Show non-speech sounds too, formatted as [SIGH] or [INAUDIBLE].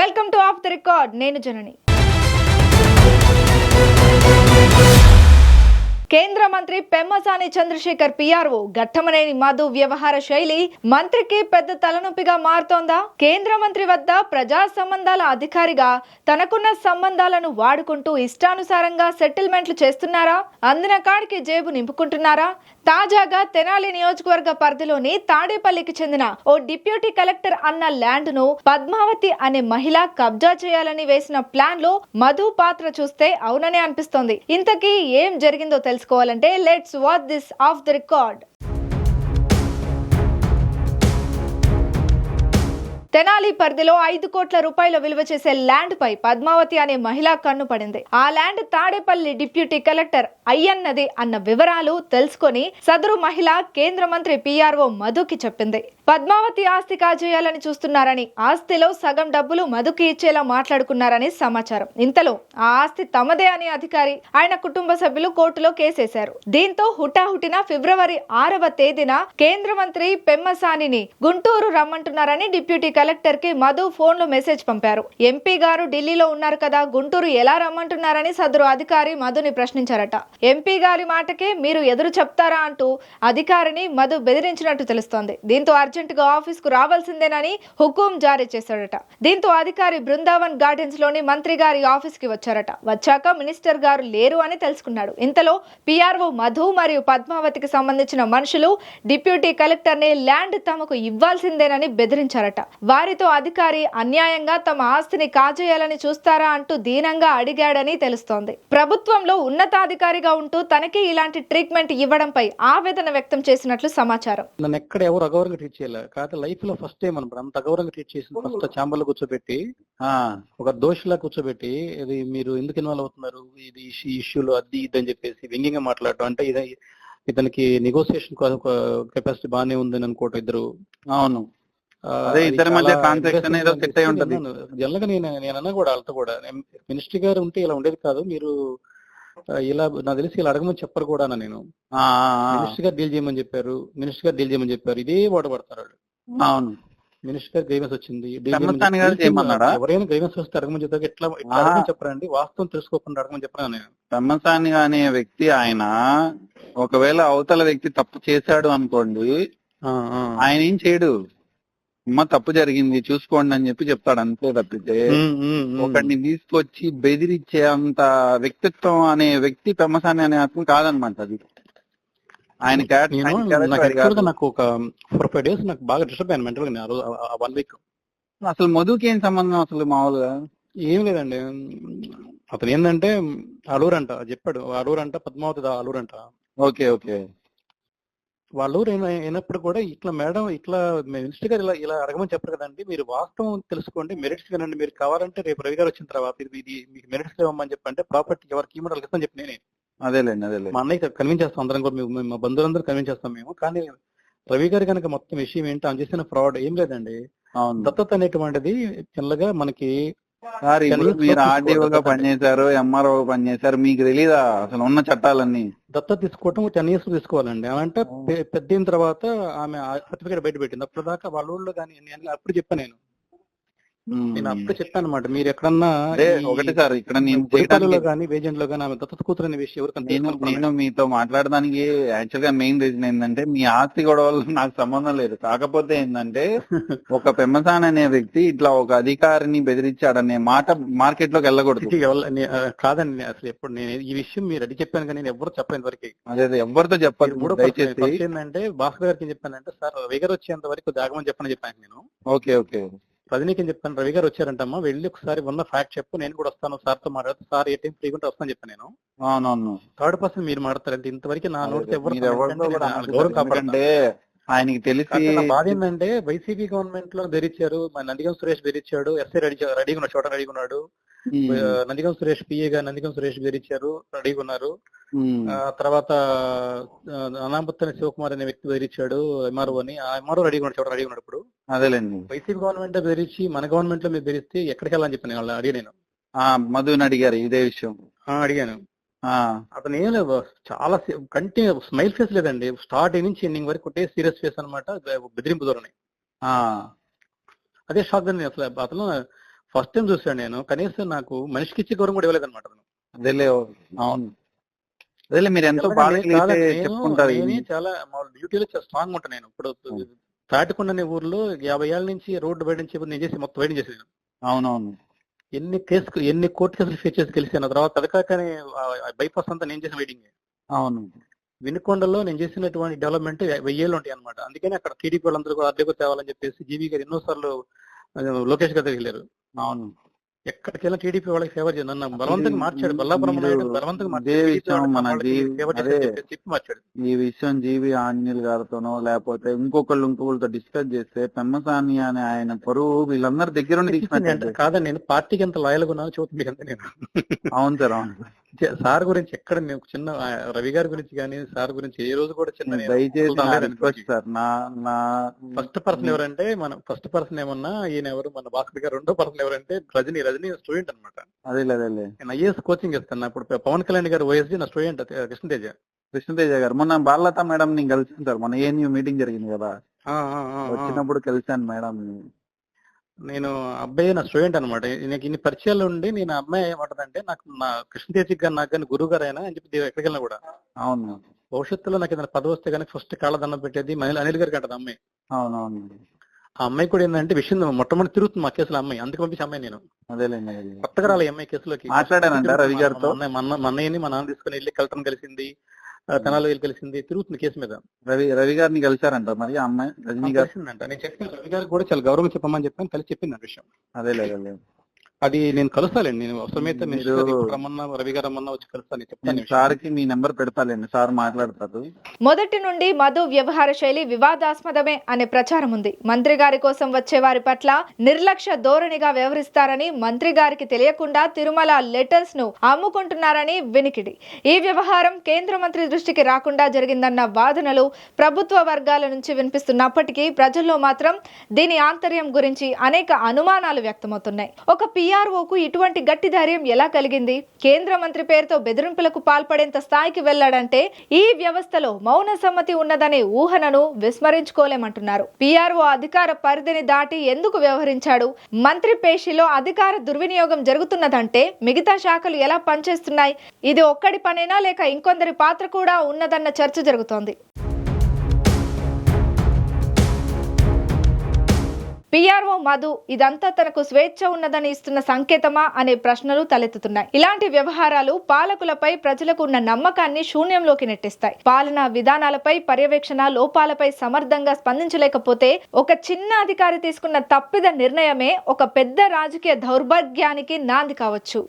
Welcome to off the record. నేను జనని. కేంద్ర మంత్రి పెమ్మసాని చంద్రశేఖర్ పిఆర్ఓ ఘట్టమనేని మధు వ్యవహార శైలి మంత్రికి పెద్ద తలనొప్పిగా మారుతోందా? కేంద్ర మంత్రి వద్ద ప్రజా సంబంధాల అధికారిగా తనకున్న సంబంధాలను వాడుకుంటూ ఇష్టానుసారంగా సెటిల్మెంట్లు చేస్తున్నారా? అందిన కాడికి జేబు నింపుకుంటున్నారా? తాజాగా తెనాలి నియోజకవర్గ పరిధిలోని తాడేపల్లికి చెందిన ఓ డిప్యూటీ కలెక్టర్ అన్న ల్యాండ్ను పద్మావతి అనే మహిళ కబ్జా చేయాలని వేసిన ప్లాన్లో మధు పాత్ర చూస్తే అవుననే అనిపిస్తోంది. ఇంతకీ ఏం జరిగిందో తెలుసుకోవాలంటే let's watch this off the record Tenali పరిధిలో ఐదు కోట్ల రూపాయల విలువ చేసే ల్యాండ్ పై పద్మావతి అనే మహిళ కన్ను పడింది. ఆ ల్యాండ్ తాడేపల్లి డిప్యూటీ కలెక్టర్ అయ్యన్నది అన్న వివరాలు తెలుసుకొని సదరు మహిళ కేంద్ర మంత్రి పిఆర్ఓ మధుకి చెప్పింది. పద్మావతి ఆస్తి కాజేయాలని చూస్తున్నారని ఆస్తిలో సగం డబ్బులు మధుకి ఇచ్చేలా మాట్లాడుకున్నారని సమాచారం. ఇంతలో ఆ ఆస్తి తమదే అని అధికారి ఆయన కుటుంబ సభ్యులు కోర్టులో కేసేశారు. దీంతో హుటాహుటిన ఫిబ్రవరి ఆరవ తేదీన కేంద్ర మంత్రి పెమ్మసానిని గుంటూరు రమ్మంటున్నారని డిప్యూటీ కలెక్టర్కి మధు ఫోన్లో మెసేజ్ పంపారు. ఎంపీ గారు ఢిల్లీలో ఉన్నారు కదా గుంటూరు ఎలా రమ్మంటున్నారని సదరు అధికారి మధుని ప్రశ్నించారట. ఎంపీ గారి మాటకే మీరు ఎదురు చెప్తారా అంటూ అధికారిని మధు బెదిరించినట్టు తెలుస్తోంది. దీంతో అర్జున్ గా ఆఫీస్కు రావాల్సిందేనని హుకుం జారీ చేశాడట. దీంతో అధికారి బృందావన్ గార్డెన్స్లోని మంత్రి గారి ఆఫీస్కి వచ్చారట. వచ్చాక మినిస్టర్ గారు లేరు అని తెలుసుకున్నాడు. ఇంతలో పిఆర్ఓ మధు మరియు పద్మావతికి సంబంధించిన మనుషులు డిప్యూటీ కలెక్టర్ని ల్యాండ్ తమకు ఇవ్వాల్సిందేనని బెదిరించారట. వారితో అధికారి అన్యాయంగా తమ ఆస్తిని కాజేయాలని చూస్తారా అంటూ దీనంగా అడిగాడని తెలుస్తోంది. ప్రభుత్వంలో ఉన్నతాధికారిగా ఉంటూ తనకి ఇలాంటి ట్రీట్మెంట్ ఇవ్వడంపై ఆవేదన వ్యక్తం చేసినట్లు సమాచారం. నన్ను ఎక్కడ ఎవరు అగౌరవంగా ట్రీట్ చేయలే. కాకపోతే లైఫ్లో ఫస్ట్ టైం మనం అంత అగౌరవంగా ట్రీట్ చేసింది ఫస్ట్ ఛాంబర్లో కూర్చోబెట్టి ఆ ఒక దోషిలా కూర్చోబెట్టి ఇది మీరు ఎందుకు ఇన్వాల్వ్ అవుతున్నారు? ఇది ఇష్యూలో అది ఇది అని చెప్పేసి వ్యంగ్యంగా మాట్లాడటం అంటే ఇది ఇతనికి నెగోసియేషన్ కెపాసిటీ బాగానే ఉందని అనుకోవటం ఇద్దరు. అవును. ఆ, అదే అది ఇద్దరి మధ్య చాలా transaction ఏదో embarrassing set అయి ఉంటది. అన్నాను. జనరల్గా నేను నేను అన్నా కూడా వాళ్ళతో కూడా మినిస్ట్రీ గారు ఉంటే ఇలా ఉండేది కాదు. మీరు ఇలా నాకు తెలిసి ఇలా అడగమని చెప్పరు కూడా నేను. మినిస్టర్ గారు డీల్ చేయమని చెప్పారు. మినిస్టర్ గారు డీల్ చేయమని చెప్పారు. ఇదే వాడు పడతారు అవును. మినిస్టర్ గారు గ్రైవెన్స్ వచ్చింది? ఎవరైనా గ్రైవెన్స్ వస్తే అడగమని చెప్తారు ఎట్లా చెప్పరండి? వాస్తవం తెలుసుకోకుండా అడగమని చెప్పరా నేను? పెమ్మసాని అనే వ్యక్తి ఆయన ఒకవేళ అవతల వ్యక్తి తప్పు చేశాడు అనుకోండి. ఆయన ఏం చేయడు. అమ్మ తప్పు జరిగింది చూసుకోండి అని చెప్పి చెప్తాడు అంతే తప్పితే. ఒకడిని తీసుకొచ్చి బెదిరించే అంత వ్యక్తిత్వం అనే వ్యక్తి పెమ్మసాని అనే అతను కాదనమాట అది. ఆయన నాకు ఒక ఫోర్ ఫైవ్ డేస్ నాకు బాగా డిస్టర్బ్ అయ్యాను మెంటల్గా వన్ వీక్ అసలు మధుకి ఏం సంబంధం అసలు మామూలుగా? ఏం లేదండి. అతను ఏంటంటే అలూరు అంట చెప్పాడు. అలూరు అంట పద్మావతి దా అలూరు అంట ఓకే ఓకే. వాళ్ళు అయినప్పుడు కూడా ఇట్లా మేడం ఇట్లా మినిస్టర్ గారు ఇలా ఇలా అడగమని చెప్పరు కదండి. మీరు వాస్తవం తెలుసుకోండి. మెరిట్స్ వినండి. మీరు కావాలంటే రేపు రవి గారు వచ్చిన తర్వాత ఇది మీకు మెరిట్స్ ఇవ్వమని చెప్పంటే ప్రాపర్టీ ఎవరికి ఇవ్వడం ఇస్తామని చెప్పి నేనే. అదేలేండి అదేలే మా అన్నయ్య కన్విన్స్ చేస్తాం అందరం కూడా. మా బంధువులందరూ కన్విన్స్ చేస్తాం మేము. కానీ రవి గారు కనుక మొత్తం విషయం ఏంటో? ఆయన చేసిన ఫ్రాడ్ ఏం లేదండి. దత్తత అనేటువంటిది చిన్నగా మనకి సార్ ఇప్పుడు మీరు ఆర్డీఓగా. పనిచేశారు ఎంఆర్ఓ పనిచేశారు మీకు తెలీదా అసలు ఉన్న చట్టాలన్నీ దత్తత తీసుకోవటం టెన్ ఇయర్స్ తీసుకోవాలండి అంటే పెద్ద తర్వాత ఆమె సర్టిఫికేట్ బయట పెట్టింది అప్పుడు దాకా వాళ్ళ ఊళ్ళో కానీ అప్పుడు చెప్పాను నేను. నేను అప్పుడు చెప్పాను అనమాట మీరు ఎక్కడన్నా ఒకటి సార్ ఇక్కడ నేను కానీ వేజెంట్లో కానీ ఆమె దత్తత కూతురు అనే విషయం నేను నేను మీతో మాట్లాడడానికి యాక్చువల్గా మెయిన్ రీజన్ ఏంటంటే మీ ఆస్తి గొడవలు నాకు సంబంధం లేదు. కాకపోతే ఏంటంటే ఒక [LAUGHS] పెమ్మసాన్ అనే వ్యక్తి ఇట్లా ఒక అధికారిని బెదిరించాడనే మాట మార్కెట్లోకి వెళ్ళకూడదు [LAUGHS] కాదండి అసలు ఎప్పుడు నేను ఈ విషయం మీరు అడిగి చెప్పాను కానీ నేను ఎవరు చెప్పలేని వరకు అదే ఎవరితో దయచేసి ఫస్ట్ ఏంటంటే భాస్కర్ గారికి చెప్పానంటే సార్ రవి గారు వచ్చేంత వరకు దాగమని చెప్పని చెప్పాను నేను. Okay okay. రజనీకి చెప్పాను రవి గారు వచ్చారంటమ్మా. వెళ్ళి ఒకసారి ఉన్న ఫ్యాక్ట్ చెప్పు. నేను కూడా వస్తాను. సార్తో మాట్లాడుతూ. సార్ ఏ టైం ఫ్రీ ఉంటే వస్తాను చెప్పాను నేను. అవునవును. థర్డ్ పర్సన్ మీరు మాట్లాడారంటే ఇంతవరకు నా నోటితో ఎవరు గౌరవం ఆయనకి తెలిసి బాధ ఏంటంటే వైసీపీ గవర్నమెంట్లో బెదిరించారు మన నందిగం సురేష్ బెదిరించాడు ఎస్ఐ రెడీ రెడీగా ఉన్నాడు చోట రెడీగా ఉన్నాడు. నందిగం సురేష్ పిఏ గా నందిగం సురేష్ బెదిరించారు రెడీగా ఉన్నారు. తర్వాత అనామత్తని శివకుమార్ అనే వ్యక్తి బెదిరించాడు ఎంఆర్ఓ అని. ఆ ఎంఆర్ఓ రెడీగా ఉన్నాడు చోట రెడీగా ఉన్నాడు ఇప్పుడు. అదేలేండి. వైసీపీ గవర్నమెంట్ బెదిరించి మన గవర్నమెంట్లో మీరు బెదిరిస్తే ఎక్కడికి వెళ్ళాలని చెప్పాను వాళ్ళు అడిగి నేను. ఆ మధుని అడిగారు ఇదే విషయం. అడిగాను. అతను ఏం లేదు చాలా కంటిన్యూ స్మైల్ ఫేస్ లేదండి. స్టార్టింగ్ నుంచి ఎండింగ్ వరకు ఒకటే సీరియస్ ఫేస్ అనమాట బెదిరింపు ధోరణి. అదే షాక్ అండి అసలు. అతను ఫస్ట్ టైం చూసాను నేను. కనీసం నాకు మనిషికి ఇచ్చే గౌరవం కూడా ఇవ్వలేదు అనమాట అదేలే అవును. అదేలే మీరు ఎంతో చెప్పుకుంటారు డ్యూటీలో చాలా స్ట్రాంగ్ ఉంటాను నేను. ఇప్పుడు తాటికొండ అనే ఊర్లో యాభై ఏళ్ళ నుంచి రోడ్డు బయట నుంచి నేను చేసి మొత్తం బయట చేసేది అవునవును. ఎన్ని కేసు ఎన్ని కోర్టు కేసులు ఫేస్ చేసి గెలిచాను తర్వాత అది కాకనే బైపాస్ అంతా నేను చేసిన వెయిటింగ్ అవును. వినుకొండలో నేను చేసినటువంటి డెవలప్మెంట్ వెయ్యేళ్ళు ఉంటాయి అనమాట అందుకని అక్కడ టీడీపీ వాళ్ళందరూ కూడా అద్దెకు తేవాలని చెప్పేసి జీవీ గారు ఎన్నోసార్లు లోకేష్ గారు వెళ్ళారు. అవును. ఎక్కడికి వెళ్ళినా టీడీపీ వాళ్ళకి ఫేవర్ చేయను నన్ను బలవంతంగా మార్చాడు. బల్లాపురం బలవంతంగా మార్చాడు. ఈ విషయం జీవి ఆంజనేయులు గారితోనో లేకపోతే ఇంకొకళ్ళు ఇంకొకరితో డిస్కస్ చేస్తే పెమ్మసాని అనే ఆయన పరువు వీళ్ళందరి దగ్గర కాదండి నేను పార్టీకి ఎంత లాయల్గా ఉన్నానో అంతే నేను. అవును సార్ అవును సార్ గురించి ఎక్కడ నేను చిన్న రవి గారి గురించి కానీ సార్ గురించి ఏ రోజు కూడా చిన్న దయచేసి సార్ నా నా ఫస్ట్ పర్సన్ ఎవరంటే మన ఫస్ట్ పర్సన్ ఏమన్నా ఈయన ఎవరు మన భాస్కర్ గారు రెండో పర్సన్ ఎవరంటే రజనీ రజనీ స్టూడెంట్ అనమాట అదేలే అదేలే నేను ఐఏఎస్ కోచింగ్ ఇస్తాను ఇప్పుడు పవన్ కళ్యాణ్ గారు ఓఎస్డీ నా స్టూడెంట్ కృష్ణతేజ. కృష్ణతేజ గారు. మొన్న బాలలత మేడం నేను కలిసాను సార్. మన ఏఎన్యూ మీటింగ్ జరిగింది కదా. వచ్చినప్పుడు కలిసాను మేడం నేను అబ్బాయి నా స్టూడెంట్ అనమాట నాకు ఇన్ని పరిచయాలు ఉండి నేను అమ్మాయి ఏమంటదంటే నాకు నా కృష్ణతేజ గారు నాకు కానీ గురువు గారు అయినా అని చెప్పి ఎక్కడికి వెళ్ళినా కూడా. అవును. భవిష్యత్తులో నాకు ఏదైనా పదవి వస్తే కానీ ఫస్ట్ కాళ్ళ దండం పెట్టేది మహిళ అనిల్ గారికి అంటది అమ్మాయి. అవునవును. ఆ అమ్మాయి కూడా ఏంటంటే విషయం మొట్టమొదటి తిరుగుతుంది మా కేసులో అమ్మాయి. అందుకు పంపించి అమ్మాయి నేను. కొత్తగా రాలే అమ్మాయి కేసులోకి. మాట్లాడానంట రవి గారితో? మా అన్నయ్య- మా అన్న- మా అన్నయ్యని మా నాన్న తీసుకుని వెళ్ళి కలెక్టర్ కలిసింది. తెనాలి వెళ్ళి కలిసింది తిరుగుతుంది కేసు మీద. రవి రవి గారిని కలిశారంట మరి ఆ అమ్మాయి రజనీ గారు? కలిసిందంట. నేను చెప్పాను రవి గారికి కూడా చాలా గౌరవం చెప్పమని చెప్పాను కలిసి చెప్పింది ఆ విషయం. అదేలే అదేలే అది నేను కలుస్తాలేండి. నేను అవసరమైతే మీరు- రమ్మన్నా రవి గారు రమ్మన్నా వచ్చి కలుస్తాను చెప్తాను ఈ నేను విషయం. సార్కి మీ నెంబర్ పెడతాలేండి. సార్ మాట్లాడతారు. మొదటి నుండి మధు వ్యవహార శైలి వివాదాస్పదమే అనే ప్రచారం ఉంది. మంత్రి గారి కోసం వచ్చే వారి పట్ల నిర్లక్ష్య ధోరణిగా వ్యవహరిస్తారని మంత్రి గారికి తెలియకుండా తిరుమల లెటర్స్ను అమ్ముకుంటున్నారని వినికిడి. ఈ వ్యవహారం కేంద్ర మంత్రి దృష్టికి రాకుండా జరిగిందన్న వాదనలు ప్రభుత్వ వర్గాల నుంచి వినిపిస్తున్నప్పటికీ ప్రజల్లో మాత్రం దీని ఆంతర్యం గురించి అనేక అనుమానాలు వ్యక్తమవుతున్నాయి. ఒక పీఆర్ఓకు ఇటువంటి గట్టి ధైర్యం ఎలా కలిగింది? కేంద్ర మంత్రి పేరుతో బెదిరింపులకు పాల్పడేంత స్థాయికి వెళ్ళాడంటే ఈ వ్యవస్థలో మౌన సమ్మతి ఉన్నదనే ఊహనను విస్మరించుకోలేమంటున్నారు. పీఆర్ఓ అధికార పరిధిని దాటి ఎందుకు వ్యవహరించాడు? మంత్రి పేషిలో అధికార దుర్వినియోగం జరుగుతున్నదంటే మిగతా శాఖలు ఎలా పనిచేస్తున్నాయి? ఇది ఒక్కడి పనేనా లేక ఇంకొందరి పాత్ర కూడా ఉన్నదన్న చర్చ జరుగుతోంది. పిఆర్ఓ మధు ఇదంతా తనకు స్వేచ్ఛ ఉన్నదని ఇస్తున్న సంకేతమా అనే ప్రశ్నలు తలెత్తుతున్నాయి. ఇలాంటి వ్యవహారాలు పాలకులపై ప్రజలకు ఉన్న నమ్మకాన్ని శూన్యంలోకి నెట్టిస్తాయి. పాలనా విధానాలపై పర్యవేక్షణ లోపాలపై సమర్థంగా స్పందించలేకపోతే ఒక చిన్న అధికారి తీసుకున్న తప్పిద నిర్ణయమే ఒక పెద్ద రాజకీయ దౌర్భాగ్యానికి నాంది కావచ్చు.